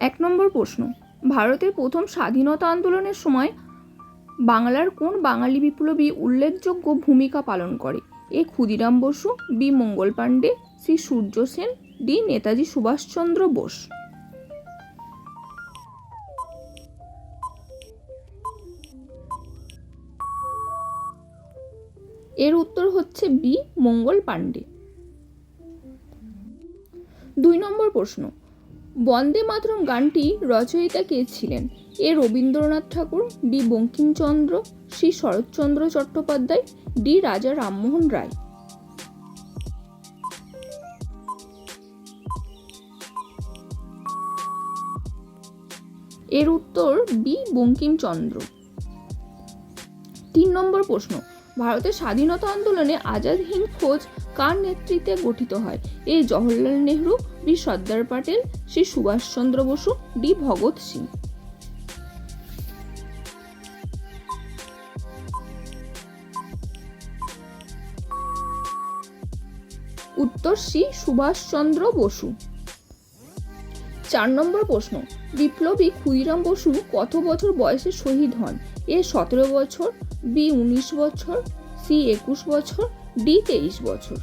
এক নম্বর প্রশ্ন, ভারতের প্রথম স্বাধীনতা আন্দোলনের সময় বাংলার কোন বাঙালি বিপ্লবী উল্লেখযোগ্য ভূমিকা পালন করে? A. Khudiram Basu, B. Mangal Pandey, C. Surya Sen, D. Netaji Subhash Chandra Bose. এর উত্তর হচ্ছে বি. মঙ্গল পাণ্ডে। দুই নম্বর প্রশ্ন বন্দে মাতরম গানটি রচয়িতা কে ছিলেন? A Rabindranath Tagore, B Bankimchandra Shri Sharatchandra Chattopadhyay, D Raja Rammohan Roy. এর উত্তর বি বঙ্কিমচন্দ্র। তিন নম্বর প্রশ্ন। ভারতের স্বাধীনতা আন্দোলনে আজাদ হিন্দ ফৌজ কার নেতৃত্বে গঠিত হয়? A Jawaharlal Nehru, B Sardar Patel C Subhash Chandra Basu, D Bhagat Singh. উত্তর, সি সুভাষচন্দ্র বসু। চার নম্বর প্রশ্ন, বিপ্লবী ক্ষুদিরাম বসু কত বছর বয়সে শহীদ হন? এ সতেরো বছর, বি উনিশ বছর, সি একুশ বছর ডি তেইশ বছর।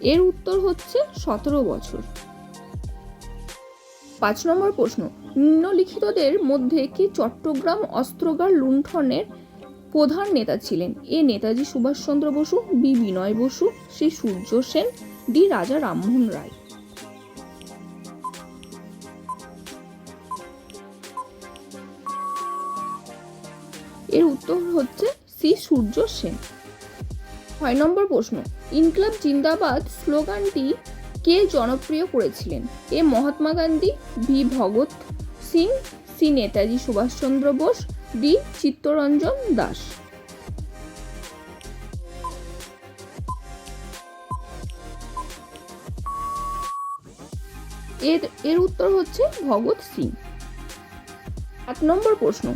এর উত্তর হচ্ছে সতেরো বছর। পাঁচ নম্বর প্রশ্ন, নিম্নলিখিতদের মধ্যে কি চট্টগ্রাম অস্ত্রগার লুণ্ঠনের প্রধান নেতা ছিলেন? A Netaji Subhash Chandra Basu, B Binoy Basu Shri Surya Sen, D Raja Rammohan Roy. এর উত্তর হচ্ছে সি, সূর্য, সেন। ছয় নম্বর প্রশ্ন, ইনকলাব জিন্দাবাদ স্লোগানটি কে জনপ্রিয় করেছিলেন? A, Mahatma Gandhi B Bhagat Singh, C, Netaji Subhash Chandra Bose, D, Chittaranjan Das. এর এর উত্তর হচ্ছে ভগৎ সিং। সাত নম্বর প্রশ্ন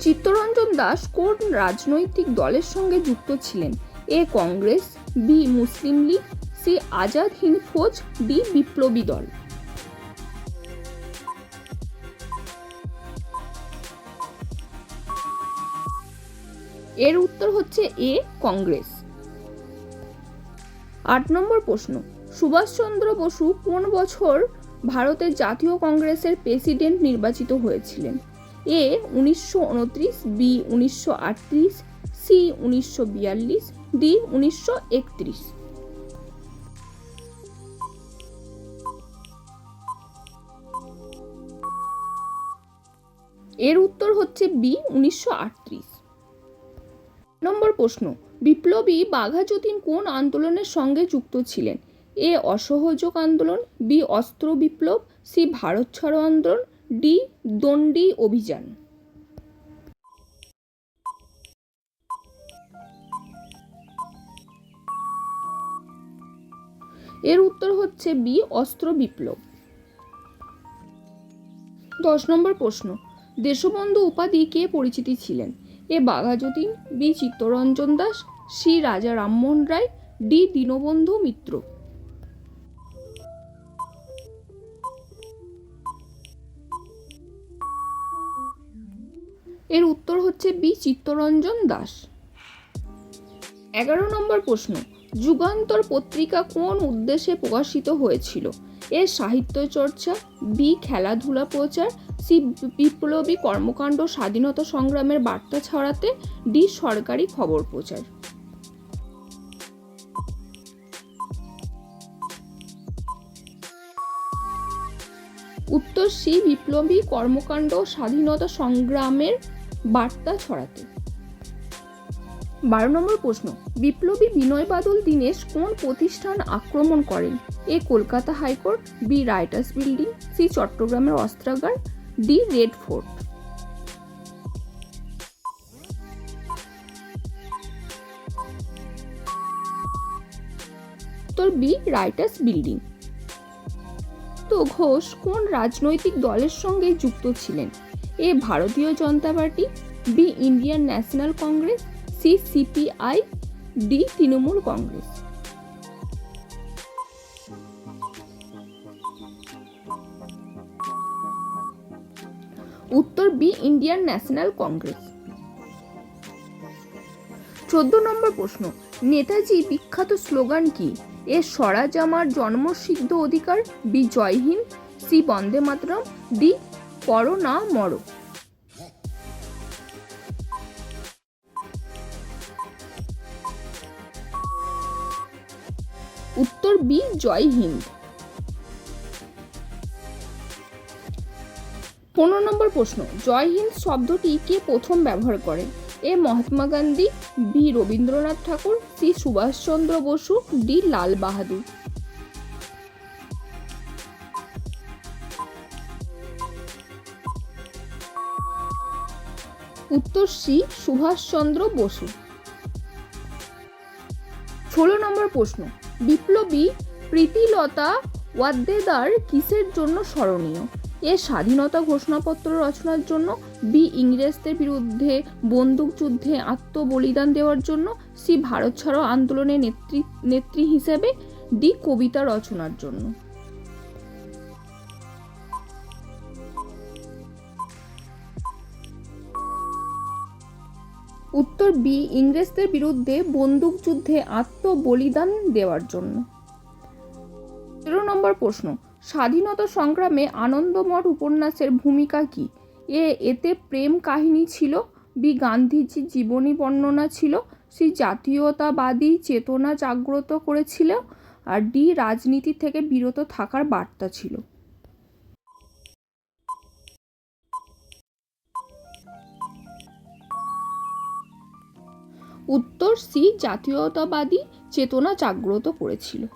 চিত্তরঞ্জন দাস কোন রাজনৈতিক দলের সঙ্গে যুক্ত ছিলেন? A Congress, B Muslim League, C Azad Hind Fauj, D বিপ্লবী দল। এর উত্তর হচ্ছে এ, কংগ্রেস। আট নম্বর প্রশ্ন, সুভাষচন্দ্র বসু কোন বছর ভারতের জাতীয় কংগ্রেসের প্রেসিডেন্ট নির্বাচিত হয়েছিলেন? এ উনিশশো উনত্রিশ, বি উনিশশো আটত্রিশ, সি উনিশশো বিয়াল্লিশ, ডি উনিশশো একত্রিশ। এর উত্তর হচ্ছে বি উনিশশো আটত্রিশ। নম্বর প্রশ্ন, বিপ্লবী বাঘা যতীন কোন আন্দোলনের সঙ্গে যুক্ত ছিলেন? এ অসহযোগ আন্দোলন, বি অস্ত্র বিপ্লব, সি ভারত ছাড়ো আন্দোলন ডি দণ্ডি অভিযান। এর উত্তর হচ্ছে বি, অস্ত্র বিপ্লব। দশ নম্বর প্রশ্ন, দেশবন্ধু উপাধি কে পরিচিতি ছিলেন? A, Baghajatin, B, Chittaranjan Das, C, Raja Rammohan Roy, D, Dinabandhu Mitra. এর উত্তর হচ্ছে বি, চিত্তরঞ্জন দাস। এগারো নম্বর প্রশ্ন, যুগান্তর পত্রিকা কোন উদ্দেশ্যে প্রকাশিত হয়েছিল? এ, সাহিত্য চর্চা, বি, খেলাধুলা প্রচার, সি, বিপ্লবী কর্মকাণ্ড, স্বাধীনতা সংগ্রামের বার্তা ছড়াতে, ডি, সরকারি খবর প্রচার। উত্তর সি, বিপ্লবী কর্মকাণ্ড, স্বাধীনতা সংগ্রামের বার্তা ছড়াতে। বারো নম্বর প্রশ্ন, বিপ্লবী বিনয় বাদল দীনেশ কোন প্রতিষ্ঠান আক্রমণ করেন? A Kolkata High Court, B Writers Building, C চট্টগ্রামের অস্ত্রাগার, ডি রেড ফোর্ট। উত্তর বি, রাইটার্স বিল্ডিং। তো ঘোষ, কোন রাজনৈতিক দলের সঙ্গে যুক্ত ছিলেন? A Bharatiya Janata Party, B Indian National Congress, C CPI, D Trinamool Congress. উত্তর, বি ইন্ডিয়ান ন্যাশনাল কংগ্রেস। চোদ্দ নম্বর প্রশ্ন, নেতাজি বিখ্যাত স্লোগান কি? এ স্বরাজ আমার জন্মসিদ্ধ অধিকার, B Jai Hind, C Bande Mataram, D পড়ো না মরো। উত্তর বি, জয় হিন্দ। পনেরো নম্বর প্রশ্ন, জয় হিন্দ শব্দটি কে প্রথম ব্যবহার করেন A, Mahatma Gandhi, B, Rabindranath Tagore, C, Subhash Chandra Basu, D, Lal Bahadur. উত্তর সি সুভাষচন্দ্র বসু। ষোলো নম্বর প্রশ্ন, বিপ্লবী প্রীতিলতা ওয়াদ্দেদার কিসের জন্য স্মরণীয়? এ স্বাধীনতা ঘোষণাপত্র রচনার জন্য, বি ইংরেজদের বিরুদ্ধে বন্দুকযুদ্ধে আত্মবলিদান দেওয়ার জন্য, সি ভারত ছাড়ো আন্দোলনের নেত্রী নেত্রী হিসেবে, ডি কবিতা রচনার জন্য। উত্তর বি, ইংরেজদের বিরুদ্ধে বন্দুকযুদ্ধে আত্মবলিদান দেওয়ার জন্য। তেরো নম্বর প্রশ্ন, স্বাধীনতা সংগ্রামে আনন্দমঠ উপন্যাসের ভূমিকা কি? এ, এতে প্রেম কাহিনী ছিল, বি গান্ধীজির জীবনী বর্ণনা ছিল, সি, জাতীয়তাবাদী চেতনা জাগ্রত করেছিল, আর ডি, রাজনীতি থেকে বিরত থাকার বার্তা ছিল। উত্তর সি, জাতীয়তাবাদী চেতনা জাগ্রত করেছিল।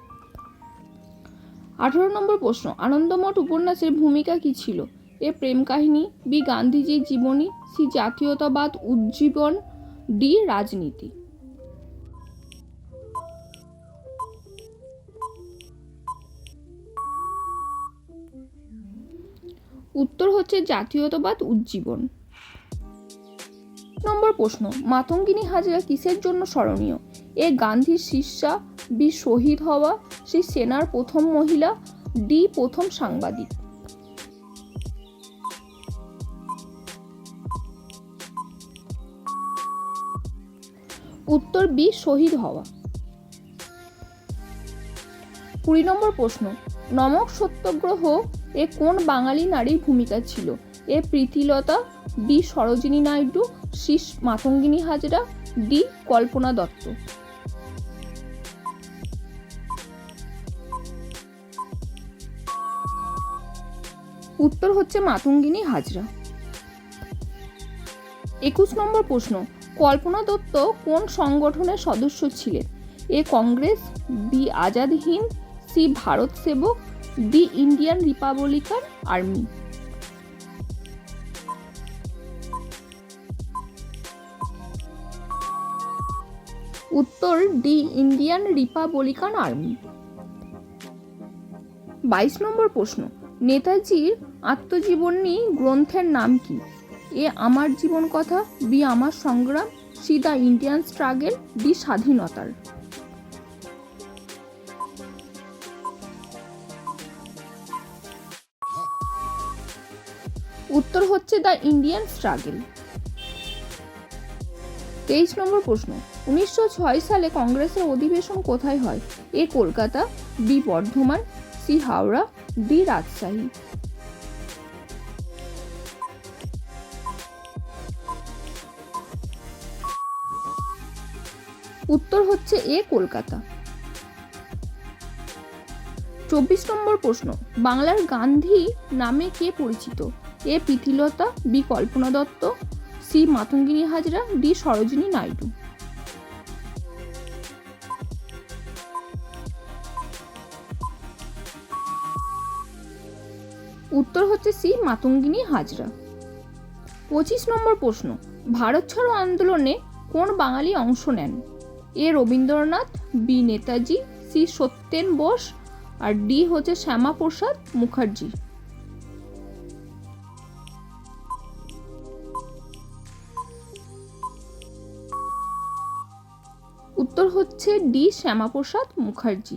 আঠারো নম্বর প্রশ্ন, আনন্দমঠ উপন্যাসের ভূমিকা কি ছিল? এ প্রেম কাহিনী, বি গান্ধীজির জীবনী, সি জাতীয়তাবাদ উজ্জীবন, ডি রাজনীতি। উত্তর হচ্ছে জাতীয়তাবাদ উজ্জীবন। নম্বর প্রশ্ন, মাতঙ্গিনী হাজরা কিসের জন্য স্মরণীয়? এ গান্ধীর শিষ্যা, বি শহীদ হওয়া, সে সেনার প্রথম মহিলা, ডি প্রথম সাংবাদিক। উত্তর, বি শহীদ হওয়া। কুড়ি নম্বর প্রশ্ন, নমক সত্যাগ্রহ এ কোন বাঙালি নারীর ভূমিকা ছিল? A Pritilata B Sarojini Naidu, C Matangini Hazra, D Kalpana Dutta. উত্তর হচ্ছে মাতঙ্গিনী হাজরা। একুশ নম্বর প্রশ্ন, কল্পনা দত্ত কোন সংগঠনের সদস্য ছিলেন? A Congress, B Azad Hind, C Bharat Sevak D Indian Republican Army উত্তর ডি ইন্ডিয়ান রিপাবলিকান আর্মি। বাইশ নম্বর প্রশ্ন, নেতাজির আত্মজীবনী গ্রন্থের নাম কি? এ আমার জীবন কথা, বি আমার সংগ্রাম, C the Indian Struggle, D স্বাধীনতার। উত্তর হচ্ছে দ্য ইন্ডিয়ান স্ট্রাগেল। তেইশ নম্বর প্রশ্ন, উনিশশো ছয় সালে কংগ্রেসের অধিবেশন কোথায় হয়? A Kolkata, B Bardhaman, C Howrah, D Rajshahi. উত্তর হচ্ছে এ কলকাতা। চব্বিশ নম্বর প্রশ্ন, বাংলার গান্ধী নামে কে পরিচিত? A Pritilata B Kalpana Dutta C Matangini Hazra, D Sarojini Naidu. উত্তর হচ্ছে সি মাতঙ্গিনী হাজরা। পঁচিশ নম্বর প্রশ্ন, ভারত ছাড়ো আন্দোলনে কোন বাঙালি অংশ নেন? A Rabindranath, B Netaji, C Satyen Bose, R D হচ্ছে শ্যামাপ্রসাদ মুখার্জি। উত্তর হচ্ছে ডি. শ্যামাপ্রসাদ মুখার্জি।